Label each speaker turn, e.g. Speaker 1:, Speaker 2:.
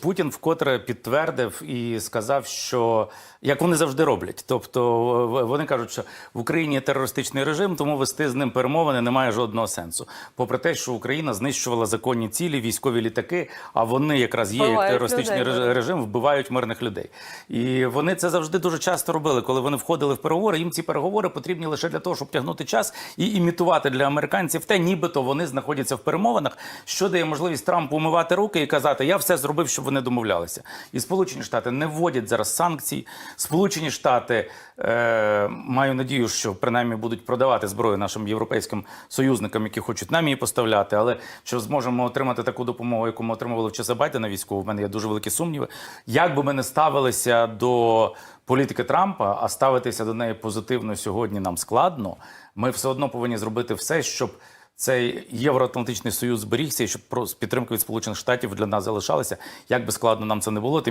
Speaker 1: Путін вкотре підтвердив і сказав, що як вони завжди роблять. Тобто вони кажуть, що в Україні терористичний режим, тому вести з ним перемовини немає жодного сенсу. Попри те, що Україна знищувала законні цілі, військові літаки, а вони якраз є як терористичний
Speaker 2: людей,
Speaker 1: режим, вбивають мирних людей. І вони це завжди дуже часто робили. Коли вони входили в переговори, їм ці переговори потрібні лише для того, щоб тягнути час і імітувати для американців те, нібито вони знаходяться в перемовинах, що дає можливість Трампу умивати руки і казати, я все зробив, щоб вони домовлялися. І Сполучені Штати не вводять зараз санкцій. Сполучені Штати е, маю надію, що принаймні будуть продавати зброю нашим європейським союзникам, які хочуть нам її поставляти. Але що зможемо отримати таку допомогу, яку ми отримували в часи Байдена військову, в мене є дуже великі сумніви. Як би ми не ставилися до політики Трампа, а ставитися до неї позитивно сьогодні нам складно. Ми все одно повинні зробити все, щоб. Цей євроатлантичний союз зберігся, і щоб з від сполучених штатів для нас залишалися. Як би складно нам це не було, тим